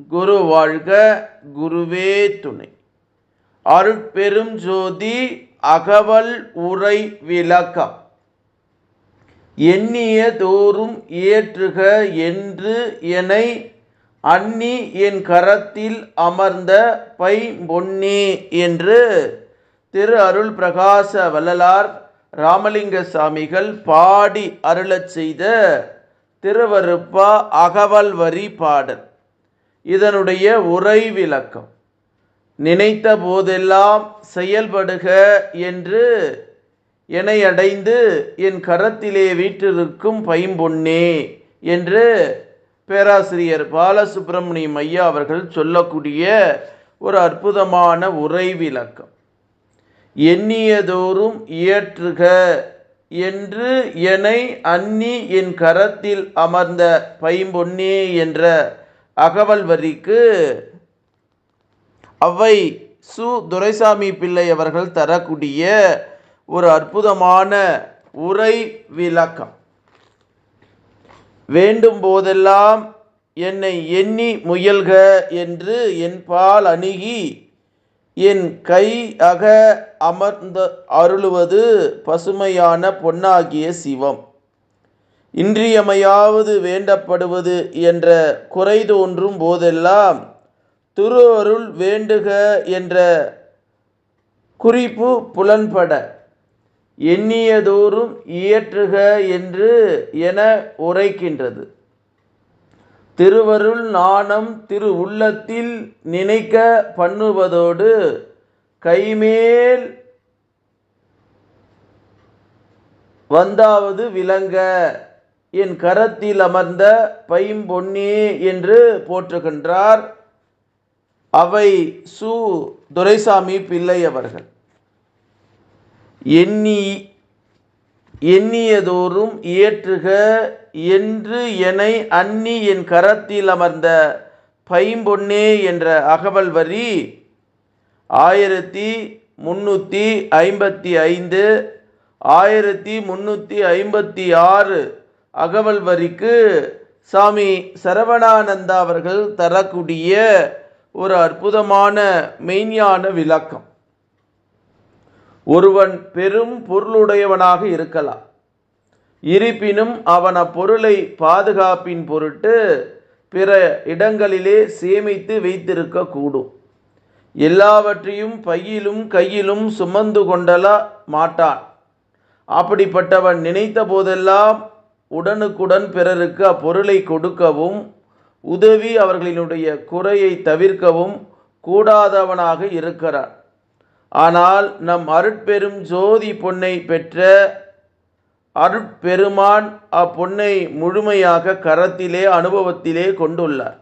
குரு வாழ்க குருவே துணை. அருட்பெரும் ஜோதி அகவல் உரை விளக்கம். எண்ணிய தோறும் ஏற்றுக என்று என்னை அன்னி என் கரத்தில் அமர்ந்த பை பொன்னே என்று திரு அருள் பிரகாச வள்ளலார் ராமலிங்க சாமிகள் பாடி அருளச் செய்த திருவருப்பா அகவல் வரி பாடல். இதனுடைய உரை விளக்கம் நினைத்த போதெல்லாம் செயல்படுக என்று என்னை அடைந்து என் கரத்திலே வீற்றிருக்கும் பைம்பொன்னே என்று பேராசிரியர் பாலசுப்பிரமணியம் ஐயா அவர்கள் சொல்லக்கூடிய ஒரு அற்புதமான உரை விளக்கம் எண்ணியதோறும் இயற்றுக என்று என்னை அன்னி என் கரத்தில் அமர்ந்த பைம்பொன்னே என்ற அகவல் வரிக்கு அவை சு துரைசாமி பிள்ளை அவர்கள் தரக்கூடிய ஒரு அற்புதமான உரை விளக்கம். வேண்டும் போதெல்லாம் என்னை எண்ணி முயல்க என்று என் பால் அணுகி என் கை அக அமர்ந்த அருளுவது பசுமையான பொன்னாகிய சிவம். இன்றியமையாவது வேண்டப்படுவது என்ற குறை தோன்றும் போதெல்லாம் திரு அருள் வேண்டுக என்ற குறிப்பு புலன்பட எண்ணியதோறும் இயற்றுக என்று என உரைக்கின்றது. திருவருள் நாணம் திரு உள்ளத்தில் நினைக்க பண்ணுவதோடு கைமேல் வந்தாவது விளங்க என் கரத்தில் அமர்ந்த பைம்பொன்னே என்று போற்றுகின்றார். அவை சு துரைசாமி பிள்ளை அவர்கள். எண்ணி எண்ணியதோறும் இயற்றுக என்று என்னை அன்னி என் கரத்தில் அமர்ந்த பைம்பொன்னே என்ற அகவல் வரி ஆயிரத்தி முன்னூற்றி ஐம்பத்தி ஐந்து ஆயிரத்தி முன்னூற்றி ஐம்பத்தி ஆறு அகவல் வரிக்கு சாமி சரவணானந்தா அவர்கள் தரக்கூடிய ஒரு அற்புதமான மெய்ஞான விளக்கம். ஒருவன் பெரும் பொருளுடையவனாக இருக்கலாம். இருப்பினும் அவன் அப்பொருளை பாதுகாப்பின் பொருட்டு பிற இடங்களிலே சேமித்து வைத்திருக்க கூடும் எல்லாவற்றையும் பையிலும் கையிலும் சுமந்து கொண்டல மாட்டான். அப்படிப்பட்டவன் நினைத்த போதெல்லாம் உடனுக்குடன் பிறருக்கு அப்பொருளை கொடுக்கவும் உதவி அவர்களினுடைய குறையை தவிர்க்கவும் கூடாதவனாக இருக்கிறான் ஆனால் நம் அருட்பெரும் ஜோதி பொன்னை பெற்ற அருட்பெருமான் அப்பொன்னை முழுமையாக கரத்திலே அனுபவத்திலே கொண்டுள்ளார்.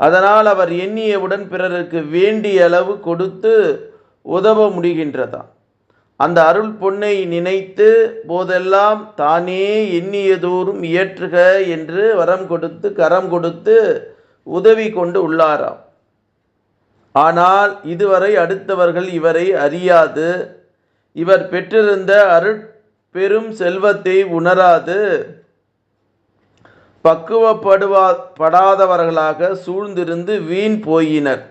அதனால் அவர் எண்ணியவுடன் பிறருக்கு வேண்டிய அளவு கொடுத்து உதவ முடிகின்றதாம் அந்த அருள் பொன்னை நினைத்து போதெல்லாம் தானே எண்ணியதோறும் இயற்றுக என்று வரம் கொடுத்து கரம் கொடுத்து உதவி கொண்டு உள்ளாராம். ஆனால் இதுவரை அடுத்தவர்கள் இவரை அறியாது. இவர் பெற்றிருந்த அருட்பெரும் செல்வத்தை உணராது. பக்குவப்படுவா படாதவர்களாக சூழ்ந்திருந்து வீண் போயினர்.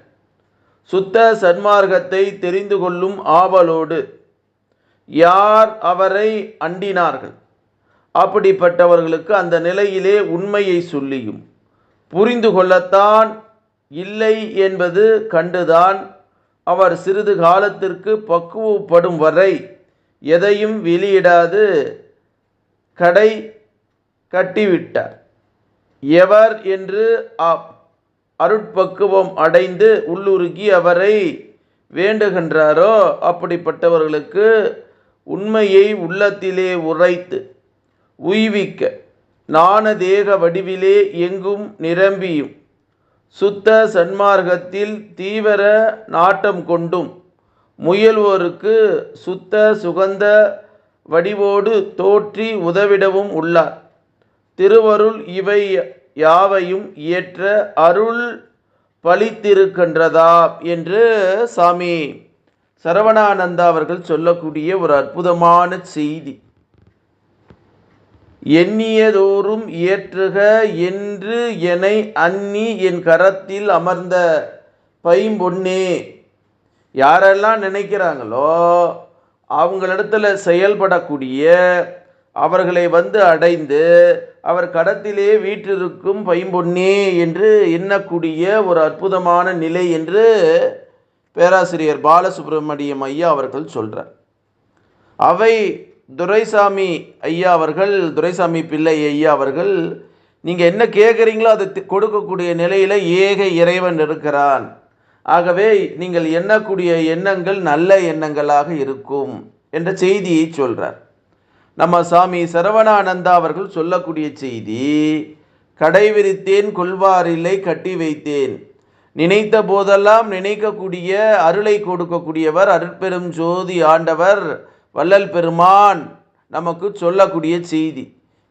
சுத்த சன்மார்க்கத்தை தெரிந்து கொள்ளும் ஆவலோடு யார் அவரை அண்டினார்கள்? அப்படிப்பட்டவர்களுக்கு அந்த நிலையிலே உண்மையை சொல்லியும். புரிந்து கொள்ளத்தான் இல்லை என்பது கண்டுதான் அவர் சிறிது காலத்திற்கு பக்குவப்படும் வரை எதையும் வெளியிடாது கடை கட்டிவிட்டார். எவர் என்று அருட்பக்குவம் அடைந்து உள்ளுருகி அவரை வேண்டுகின்றாரோ அப்படிப்பட்டவர்களுக்கு உண்மையை உள்ளத்திலே உரைத்து உய்விக்க ஞான தேக வடிவிலே எங்கும் நிரம்பியும். சுத்த சன்மார்க்கத்தில் தீவிர நாட்டம் கொண்டும் முயல்வோருக்கு சுத்த சுகந்த வடிவோடு தோற்றி உதவிடவும் உள்ளார். திருவருள் இவை யாவையும் இயற்ற அருள் பலித்திருக்கின்றதா என்று சாமி சரவணானந்தா அவர்கள் சொல்லக்கூடிய ஒரு அற்புதமான செய்தி. எண்ணியதோறும் இயற்றுக என்று என்னை அன்னி என் கரத்தில் அமர்ந்த பைம்பொன்னே யாரெல்லாம் நினைக்கிறாங்களோ அவங்களிடத்துல செயல்படக்கூடிய அவர்களை வந்து அடைந்து அவர் கடத்திலே வீற்றிருக்கும் பைம்பொன்னே என்று எண்ணக்கூடிய ஒரு அற்புதமான நிலை என்று பேராசிரியர் பாலசுப்ரமணியம் ஐயா அவர்கள் சொல்கிறார் அவை துரைசாமி ஐயா அவர்கள் துரைசாமி பிள்ளை ஐயா அவர்கள் நீங்கள் என்ன கேட்குறீங்களோ அதை கொடுக்கக்கூடிய நிலையில் ஏக இறைவன் இருக்கிறான். ஆகவே நீங்கள் எண்ணக்கூடிய எண்ணங்கள் நல்ல எண்ணங்களாக இருக்கும் என்ற செய்தியை சொல்கிறார் நம்ம சாமி சரவணானந்தா அவர்கள் சொல்லக்கூடிய செய்தி கடை விரித்தேன் கொள்வாரில்லை கட்டி வைத்தேன். நினைத்த போதெல்லாம் நினைக்கக்கூடிய அருளை கொடுக்கக்கூடியவர் அருட்பெரும் ஜோதி ஆண்டவர் வள்ளல் பெருமான் நமக்கு சொல்லக்கூடிய செய்தி.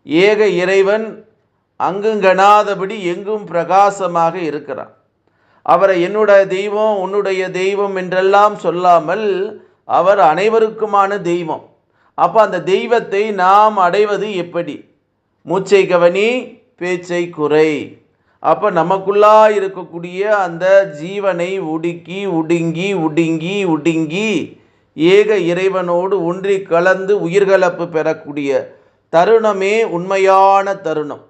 ஏக இறைவன் அங்குங்கனாதபடி எங்கும் பிரகாசமாக இருக்கிறான். அவரை என்னுடைய தெய்வம் உன்னுடைய தெய்வம் என்றெல்லாம் சொல்லாமல் அவர் அனைவருக்குமான தெய்வம். அப்போ அந்த தெய்வத்தை நாம் அடைவது எப்படி? மூச்சை கவனி பேச்சை குறை. அப்போ நமக்குள்ளா இருக்கக்கூடிய அந்த ஜீவனை உடுக்கி உடுங்கி உடுங்கி உடுங்கி ஏக இறைவனோடு ஒன்றி கலந்து உயிர்கலப்பு பெறக்கூடிய தருணமே உண்மையான தருணம்.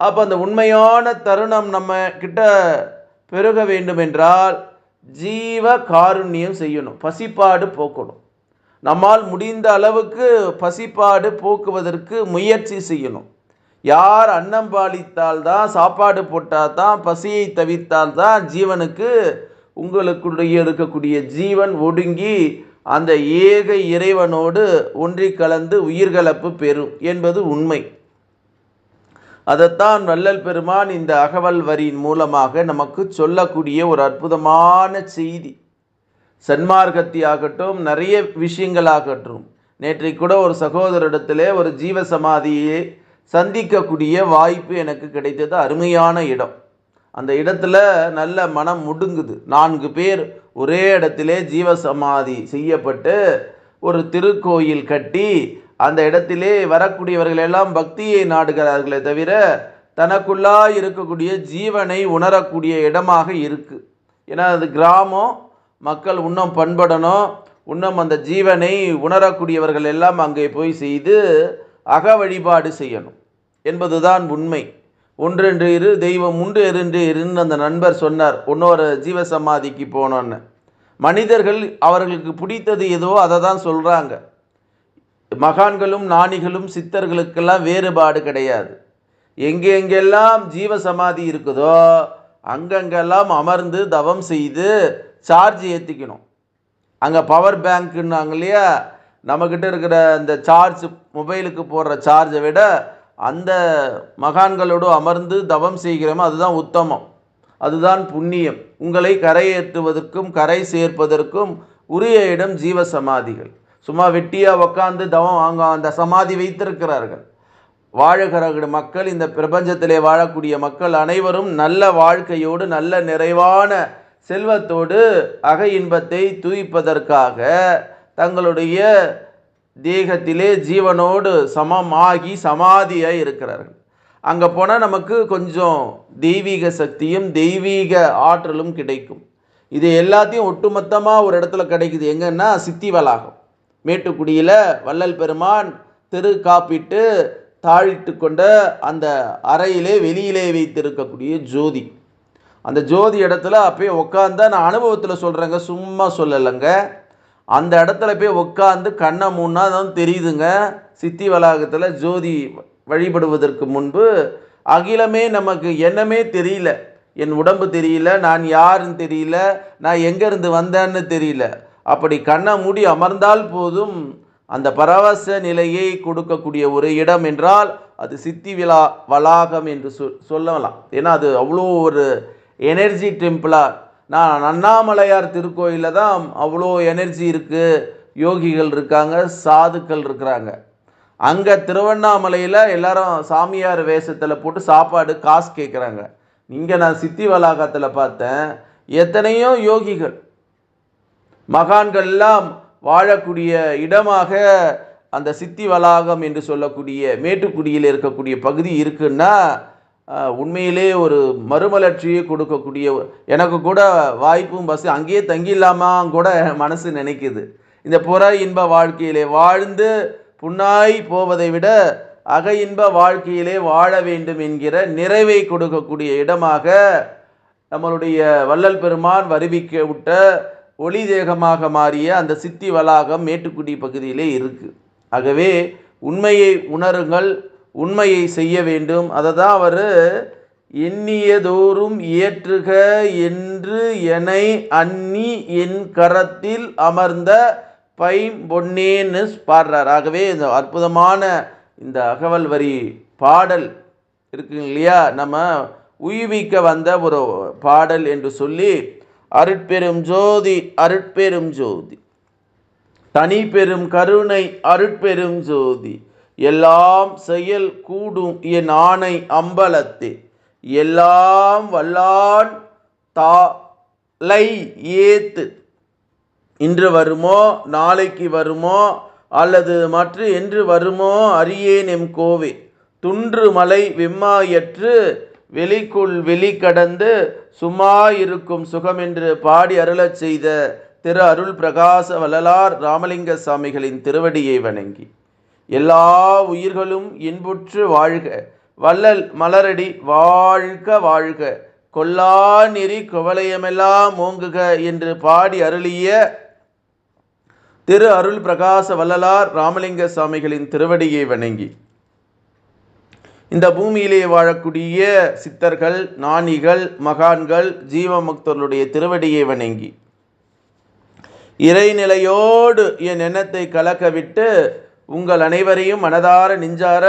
அப்போ அந்த உண்மையான தருணம் நம்ம கிட்ட பெருக வேண்டுமென்றால் ஜீவ காருண்யம் செய்யணும் பசிப்பாடு போக்கணும். நம்மால் முடிந்த அளவுக்கு பசிப்பாடு போக்குவதற்கு முயற்சி செய்யணும். யார் அன்னம் பாலித்தால் தான் சாப்பாடு போட்டால் தான் பசியை தவிர்த்தால் தான் ஜீவனுக்கு உங்களுக்குடைய இருக்கக்கூடிய ஜீவன் ஒடுங்கி அந்த ஏக இறைவனோடு ஒன்றி கலந்து உயிர்கலப்பு பெறும் என்பது உண்மை. அதைத்தான் வள்ளல் பெருமான் இந்த அகவல் வரியின் மூலமாக நமக்கு சொல்லக்கூடிய ஒரு அற்புதமான செய்தி. சன்மார்க்கத்தி ஆகட்டும் நிறைய விஷயங்களாகட்டும். நேற்றைக்கு கூட ஒரு சகோதரிடத்திலே ஒரு ஜீவ சமாதியை சந்திக்கக்கூடிய வாய்ப்பு எனக்கு கிடைத்தது அருமையான இடம். அந்த இடத்துல நல்ல மனம் முடுங்குது. நான்கு பேர் ஒரே இடத்திலே ஜீவ சமாதி செய்யப்பட்டு ஒரு திருக்கோயில் கட்டி அந்த இடத்திலே வரக்கூடியவர்கள் எல்லாம் பக்தியை நாடுகிறார்களே தவிர தனக்குள்ளா இருக்கக்கூடிய ஜீவனை உணரக்கூடிய இடமாக இருக்கு. ஏன்னா அது கிராமம் மக்கள் இன்னும் பண்படணும். இன்னும் அந்த ஜீவனை உணரக்கூடியவர்கள் எல்லாம் அங்கே போய் செய்து அக வழிபாடு செய்யணும். என்பதுதான் உண்மை. ஒன்றென்று இரு தெய்வம் உண்டு என்று இருன்னு அந்த நண்பர் சொன்னார் இன்னொரு ஜீவ சமாதிக்கு போனோன்னு. மனிதர்கள் அவர்களுக்கு பிடித்தது எதுவோ அதை தான் சொல்கிறாங்க மகான்களும் நாணிகளும் சித்தர்களுக்கெல்லாம் வேறுபாடு கிடையாது. எங்கே எங்கெல்லாம் ஜீவ சமாதி இருக்குதோ அங்கங்கெல்லாம் அமர்ந்து தவம் செய்து சார்ஜ் ஏற்றிக்கணும் அங்கே பவர் பேங்க்குன்னாங்க இல்லையா? நம்மக்கிட்ட இருக்கிற இந்த சார்ஜ் மொபைலுக்கு போடுற சார்ஜை விட அந்த மகான்களோடு அமர்ந்து தவம் செய்கிறோமோ அதுதான் உத்தமம். அதுதான் புண்ணியம். உங்களை கரையேற்றுவதற்கும் கரை சேர்ப்பதற்கும் உரிய இடம் ஜீவ சமாதிகள் சும்மா வெட்டியாக உக்காந்து தவம் வாங்க அந்த சமாதி வைத்திருக்கிறார்கள். வாழுகிற மக்கள் இந்த பிரபஞ்சத்திலே வாழக்கூடிய மக்கள் அனைவரும் நல்ல வாழ்க்கையோடு நல்ல நிறைவான செல்வத்தோடு அக இன்பத்தை தூய்ப்பதற்காக தங்களுடைய தேகத்திலே ஜீவனோடு சமமாகி சமாதியாக இருக்கிறார்கள். அங்கே போனால் நமக்கு கொஞ்சம் தெய்வீக சக்தியும் தெய்வீக ஆற்றலும் கிடைக்கும். இது எல்லாத்தையும் ஒட்டுமொத்தமாக ஒரு இடத்துல கிடைக்குது. எங்கன்னா சித்தி வளாகம். மேட்டுக்குடியில் வள்ளல் பெருமான் தெரு காப்பிட்டு தாழிட்டு கொண்ட அந்த அறையிலே வெளியிலே வைத்திருக்கக்கூடிய ஜோதி. அந்த ஜோதி இடத்துல அப்பயே உட்காந்தா நான் அனுபவத்தில் சொல்கிறேங்க சும்மா சொல்லலைங்க. அந்த இடத்துல போய் உட்காந்து கண்ணை மூணா தான் தெரியுதுங்க. சித்தி வளாகத்தில் ஜோதி வழிபடுவதற்கு முன்பு அகிலமே நமக்கு என்னமே தெரியல. என் உடம்பு தெரியல நான் யாருன்னு தெரியல நான் எங்கேருந்து வந்தேன்னு தெரியல. அப்படி கண்ணை மூடி அமர்ந்தால் போதும் அந்த பரவச நிலையை கொடுக்கக்கூடிய ஒரு இடம் என்றால் அது சித்தி விழா வளாகம் என்று சொல் சொல்லலாம். ஏன்னா அது அவ்வளோ ஒரு எனர்ஜி டெம்பிளாக நான் அண்ணாமலையார் திருக்கோயிலில் தான் அவ்வளோ எனர்ஜி இருக்குது யோகிகள் இருக்காங்க சாதுக்கள் இருக்கிறாங்க. அங்கே திருவண்ணாமலையில் எல்லாரும் சாமியார் வேஷத்தில் போட்டு சாப்பாடு காசு கேட்குறாங்க இங்கே நான் சித்தி வளாகத்தில் பார்த்தேன் எத்தனையோ யோகிகள். மகான்கள்லாம் வாழக்கூடிய இடமாக அந்த சித்தி வளாகம் என்று சொல்லக்கூடிய மேட்டுக்குடியில் இருக்கக்கூடிய பகுதி இருக்குன்னா உண்மையிலே ஒரு மறுமலர்ச்சியை கொடுக்கக்கூடிய எனக்கு கூட வாய்ப்பும் பஸ் அங்கேயே தங்கிடலாமா கூட மனசு நினைக்குது. இந்த புற இன்ப வாழ்க்கையிலே வாழ்ந்து புண்ணாய் போவதை விட அக இன்ப வாழ்க்கையிலே வாழ வேண்டும் என்கிற நிறைவை கொடுக்கக்கூடிய இடமாக நம்மளுடைய வள்ளல் பெருமான் வருவிக்க விட்ட ஒளி தேகமாக மாறிய அந்த சித்தி வளாகம் மேட்டுக்குடி பகுதியிலே இருக்கு. ஆகவே உண்மையை உணருங்கள் உண்மையை செய்ய வேண்டும். அதை தான் அவர் எண்ணியதோறும் ஏற்றுக என்று என்னை அன்னி என் கரத்தில் அமர்ந்த பைம்பொன்னேன்னு பாடுறார். ஆகவே இந்த அற்புதமான இந்த அகவல் வரி பாடல் இருக்குங்க இல்லையா? நம்ம உய்விக்க வந்த ஒரு பாடல் என்று சொல்லி அருட்பெரும் ஜோதி அருட்பெரும் ஜோதி தனி பெரும் கருணை அருட்பெரும் ஜோதி எல்லாம் செயல் கூடும் என் ஆணை அம்பலத்தே. எல்லாம் வல்லான் தாலை ஏத்து. இன்று வருமோ நாளைக்கு வருமோ அல்லது மற்ற என்று வருமோ அறியேன் எம் கோவே. துன்று மலை வெம்மாயற்று வெளிக்குள் வெளி கடந்து சும்மா இருக்கும் சுகம் என்று பாடி அருளச் செய்த திரு அருள் பிரகாச வள்ளலார் ராமலிங்க சாமிகளின் திருவடியை வணங்கி. எல்லா உயிர்களும் இன்புற்று வாழ்க. வள்ளல் மலரடி வாழ்க வாழ்க. கொல்லா நெறி குவலயமெல்லாம் ஓங்குக என்று பாடி அருளிய திரு அருள் பிரகாச வள்ளலார் ராமலிங்க சாமிகளின் திருவடியை வணங்கி. இந்த பூமியிலே வாழக்கூடிய சித்தர்கள் நாணிகள் மகான்கள் ஜீவமுக்தர்களுடைய திருவடியை வணங்கி. இறைநிலையோடு என் எண்ணத்தை கலக்க விட்டு உங்கள் அனைவரையும் மனதார நெஞ்சார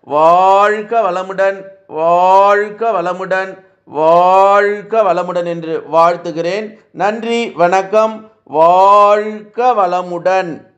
வாழ்க வளமுடன் வாழ்க வளமுடன் வாழ்க வளமுடன் என்று வாழ்த்துகிறேன். நன்றி வணக்கம். வாழ்க வளமுடன்.